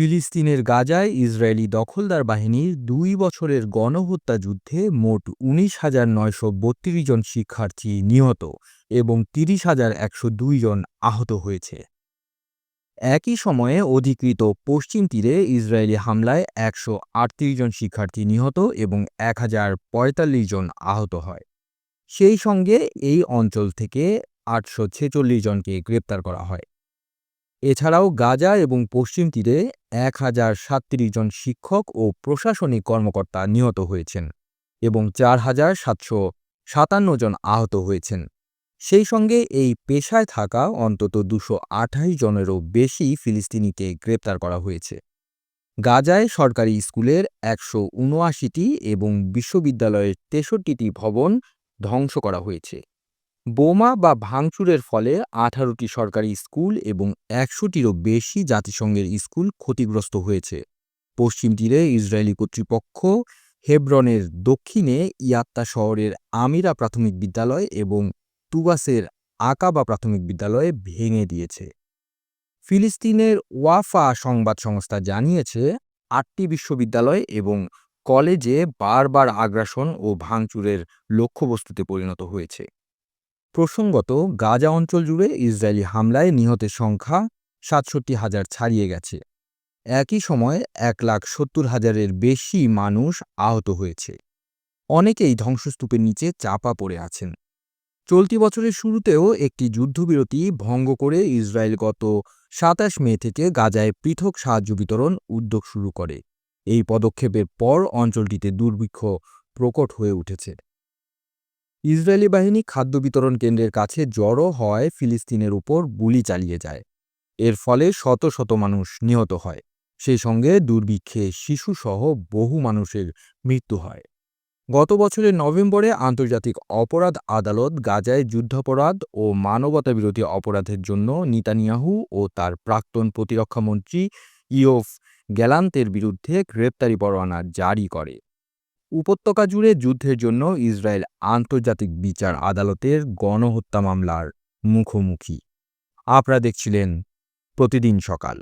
ফিলিস্তিনের গাজায় ইসরায়েলি দখলদার বাহিনীর দুই বছরের গণহত্যা যুদ্ধে মোট উনিশ হাজার নয়শো বত্রিশ জন শিক্ষার্থী নিহত এবং তিরিশ হাজার একশো দুই জন আহত হয়েছে। একই সময়ে অধিকৃত পশ্চিম তীরে ইসরায়েলি হামলায় একশো আটত্রিশ জন শিক্ষার্থী নিহত এবং এক হাজার পঁয়তাল্লিশ জন আহত হয়। সেই সঙ্গে এই অঞ্চল থেকে আটশো ছেচল্লিশ জনকে গ্রেপ্তার করা হয়। এছাড়াও গাজা এবং পশ্চিম তীরে এক হাজার সাতত্রিশ জন শিক্ষক ও প্রশাসনিক কর্মকর্তা নিহত হয়েছেন এবং চার হাজার সাতশো সাতান্ন জন আহত হয়েছেন। সেই সঙ্গে এই পেশায় থাকা অন্তত দুশো আঠাশ জনেরও বেশি ফিলিস্তিনিকে গ্রেপ্তার করা হয়েছে। গাজায় সরকারি স্কুলের একশো এবং বিশ্ববিদ্যালয়ের তেষট্টিটি ভবন ধ্বংস করা হয়েছে। বোমা বা ভাঙচুরের ফলে আঠারোটি সরকারি স্কুল এবং একশোটিরও বেশি জাতিসংঘের স্কুল ক্ষতিগ্রস্ত হয়েছে। পশ্চিম তীরে ইসরায়েলি কর্তৃপক্ষ হেব্রনের দক্ষিণে ইয়াত্তা শহরের আমিরা প্রাথমিক বিদ্যালয় এবং তুবাসের আকাবা প্রাথমিক বিদ্যালয়ে ভেঙে দিয়েছে। ফিলিস্তিনের ওয়াফা সংবাদ সংস্থা জানিয়েছে, আটটি বিশ্ববিদ্যালয় এবং কলেজে বারবার আগ্রাসন ও ভাঙচুরের লক্ষ্যবস্তুতে পরিণত হয়েছে। প্রসঙ্গত, গাজা অঞ্চল জুড়ে ইসরায়েলি হামলায় নিহতের সংখ্যা সাতষট্টি হাজার ছাড়িয়ে গেছে। একই সময়ে এক লাখ সত্তর হাজারের বেশি মানুষ আহত হয়েছে। অনেকেই ধ্বংসস্তূপের নিচে চাপা পড়ে আছেন। চলতি বছরের শুরুতেও একটি যুদ্ধবিরতি ভঙ্গ করে ইসরায়েল গত সাতাশ মে থেকে গাজায় পৃথক সাহায্য বিতরণ উদ্যোগ শুরু করে। এই পদক্ষেপের পর অঞ্চলটিতে দুর্ভিক্ষ প্রকট হয়ে উঠেছে। ইসরায়েলি বাহিনী খাদ্য বিতরণ কেন্দ্রের কাছে জড়ো হওয়ায় ফিলিস্তিনের উপর গুলি চালিয়ে যায়। এর ফলে শত শত মানুষ নিহত হয়। সেই সঙ্গে দুর্ভিক্ষে শিশুসহ বহু মানুষের মৃত্যু হয়। গত বছরের নভেম্বরে আন্তর্জাতিক অপরাধ আদালত গাজায় যুদ্ধাপরাধ ও মানবতাবিরোধী অপরাধের জন্য নিতানিয়াহু ও তার প্রাক্তন প্রতিরক্ষামন্ত্রী ইয়োফ গ্যালান্তের বিরুদ্ধে গ্রেপ্তারি পরোয়ানা জারি করে। উপত্যকা জুড়ে যুদ্ধের জন্য ইসরায়েল আন্তর্জাতিক বিচার আদালতের গণহত্যা মামলার মুখোমুখি। আপনারা দেখছিলেন প্রতিদিন সকাল।